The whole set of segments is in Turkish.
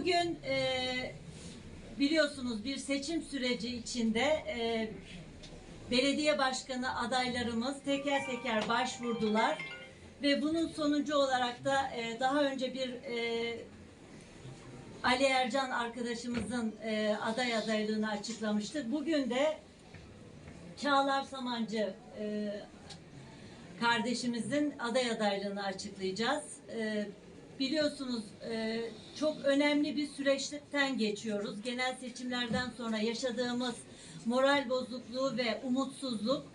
Bugün e, biliyorsunuz bir seçim süreci içinde e, belediye başkanı adaylarımız teker teker başvurdular ve bunun sonucu olarak da e, daha önce bir e, Ali Ercan arkadaşımızın e, aday adaylığını açıklamıştık. Bugün de Çağlar Samancı e, kardeşimizin aday adaylığını açıklayacağız. E, biliyorsunuz e, çok önemli bir süreçten geçiyoruz. Genel seçimlerden sonra yaşadığımız moral bozukluğu ve umutsuzluk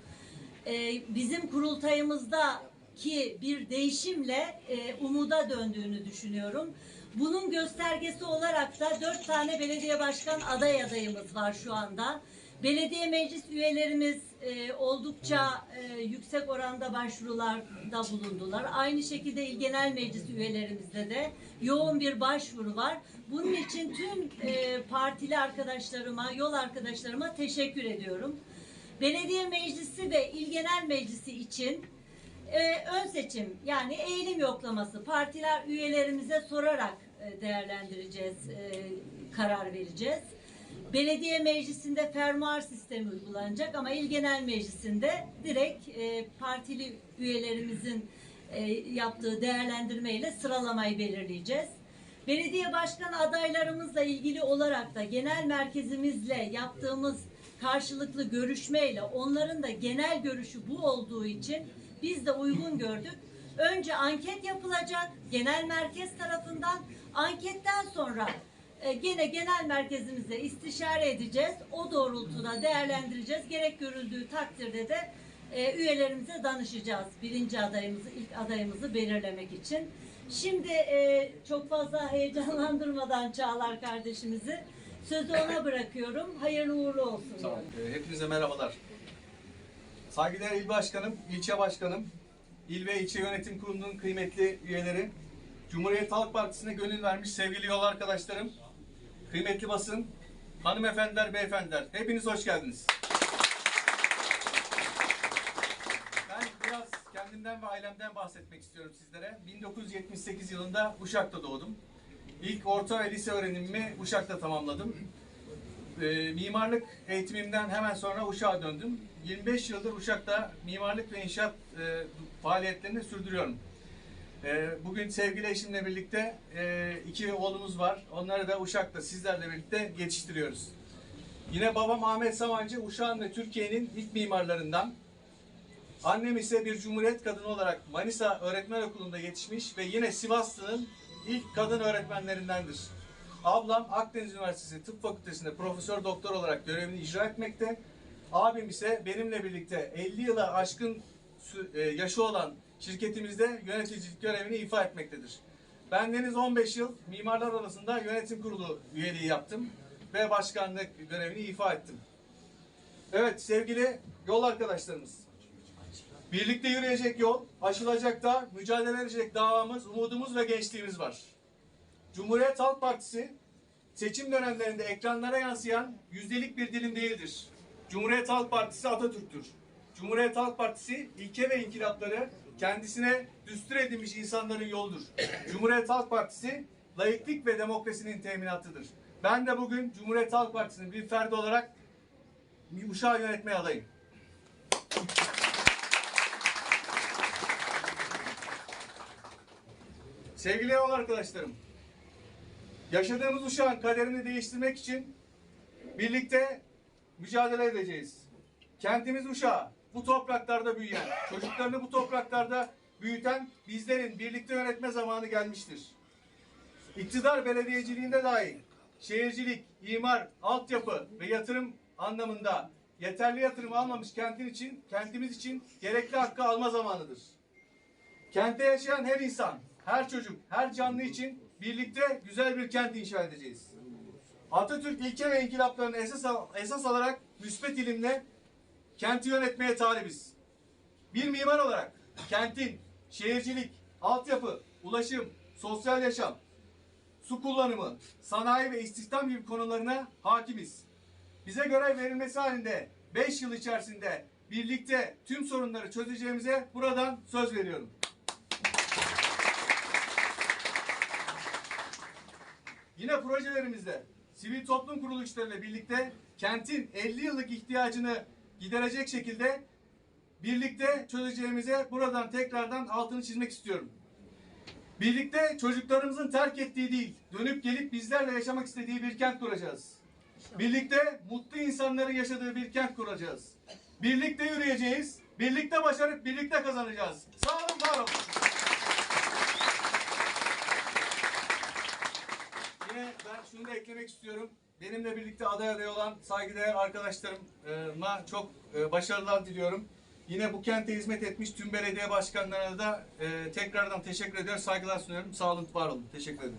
e, bizim kurultayımızda ki bir değişimle e, umuda döndüğünü düşünüyorum. Bunun göstergesi olarak da dört tane belediye başkan aday adayımız var şu anda. Belediye meclis üyelerimiz e, oldukça e, yüksek oranda başvurularda bulundular. Aynı şekilde il genel meclis üyelerimizde de yoğun bir başvuru var. Bunun için tüm e, partili arkadaşlarıma, yol arkadaşlarıma teşekkür ediyorum. Belediye meclisi ve il genel meclisi için e, ön seçim yani eğilim yoklaması partiler üyelerimize sorarak e, değerlendireceğiz, e, karar vereceğiz. Belediye meclisinde fermuar sistemi uygulanacak ama il genel meclisinde direkt e, partili üyelerimizin e, yaptığı değerlendirmeyle sıralamayı belirleyeceğiz. Belediye başkan adaylarımızla ilgili olarak da genel merkezimizle yaptığımız karşılıklı görüşmeyle onların da genel görüşü bu olduğu için biz de uygun gördük. Önce anket yapılacak genel merkez tarafından. Anketten sonra gene genel merkezimize istişare edeceğiz. O doğrultuda değerlendireceğiz. Gerek görüldüğü takdirde de e, üyelerimize danışacağız. Birinci adayımızı, ilk adayımızı belirlemek için. Şimdi e, çok fazla heyecanlandırmadan Çağlar kardeşimizi sözü ona bırakıyorum. Hayırlı uğurlu olsun. Ee, Hepinize merhabalar. Saygıdeğer il başkanım, ilçe başkanım, il ve ilçe yönetim kurulunun kıymetli üyeleri, Cumhuriyet Halk Partisi'ne gönül vermiş sevgili yol arkadaşlarım, kıymetli basın, hanımefendiler, beyefendiler, hepiniz hoş geldiniz. Ben biraz kendimden ve ailemden bahsetmek istiyorum sizlere. 1978 yılında Uşak'ta doğdum. İlk orta ve lise öğrenimimi Uşak'ta tamamladım. E, mimarlık eğitimimden hemen sonra Uşak'a döndüm. 25 yıldır Uşak'ta mimarlık ve inşaat e, faaliyetlerini sürdürüyorum. E, bugün sevgili eşimle birlikte e, iki oğlumuz var. Onları da Uşak'ta sizlerle birlikte yetiştiriyoruz. Yine babam Ahmet Samancı, Uşak'ın ve Türkiye'nin ilk mimarlarından. Annem ise bir cumhuriyet kadını olarak Manisa Öğretmen Okulu'nda yetişmiş ve yine Sivaslı'nın ilk kadın öğretmenlerindendir. Ablam Akdeniz Üniversitesi Tıp Fakültesi'nde profesör doktor olarak görevini icra etmekte. Abim ise benimle birlikte 50 yıla aşkın e, yaşı olan şirketimizde yöneticilik görevini ifa etmektedir. Bendeniz 15 yıl Mimarlar Odası'nda yönetim kurulu üyeliği yaptım ve başkanlık görevini ifa ettim. Evet sevgili yol arkadaşlarımız. Birlikte yürüyecek yol, aşılacak da mücadele edecek davamız, umudumuz ve gençliğimiz var. Cumhuriyet Halk Partisi seçim dönemlerinde ekranlara yansıyan yüzdelik bir dilim değildir. Cumhuriyet Halk Partisi Atatürk'tür. Cumhuriyet Halk Partisi ilke ve inkılapları kendisine düstur edilmiş insanların yoludur. Cumhuriyet Halk Partisi layıklık ve demokrasinin teminatıdır. Ben de bugün Cumhuriyet Halk Partisi'nin bir ferdi olarak Uşağı yönetmeye adayım. Sevgili yol arkadaşlarım, yaşadığımız uşağın kaderini değiştirmek için birlikte mücadele edeceğiz. Kentimiz uşağı, bu topraklarda büyüyen, çocuklarını bu topraklarda büyüten bizlerin birlikte yönetme zamanı gelmiştir. İktidar belediyeciliğinde dahi şehircilik, imar, altyapı ve yatırım anlamında yeterli yatırım almamış kentin için, kentimiz için gerekli hakkı alma zamanıdır. Kentte yaşayan her insan, her çocuk, her canlı için birlikte güzel bir kent inşa edeceğiz. Atatürk ilke ve inkılaplarını esas, esas alarak müspet ilimle kenti yönetmeye talibiz. Bir mimar olarak kentin şehircilik, altyapı, ulaşım, sosyal yaşam, su kullanımı, sanayi ve istihdam gibi konularına hakimiz. Bize görev verilmesi halinde 5 yıl içerisinde birlikte tüm sorunları çözeceğimize buradan söz veriyorum. Yine projelerimizde sivil toplum kuruluşlarıyla birlikte kentin 50 yıllık ihtiyacını giderecek şekilde birlikte çözeceğimize buradan tekrardan altını çizmek istiyorum. Birlikte çocuklarımızın terk ettiği değil, dönüp gelip bizlerle yaşamak istediği bir kent kuracağız. Birlikte mutlu insanların yaşadığı bir kent kuracağız. Birlikte yürüyeceğiz, birlikte başarıp birlikte kazanacağız. Sağ olun, var olun. Yine ben şunu da eklemek istiyorum. Benimle birlikte aday aday olan saygıdeğer arkadaşlarıma çok e, başarılar diliyorum. Yine bu kente hizmet etmiş tüm belediye başkanlarına da e, tekrardan teşekkür ediyorum. Saygılar sunuyorum. Sağ olun, var olun. Teşekkür ederim.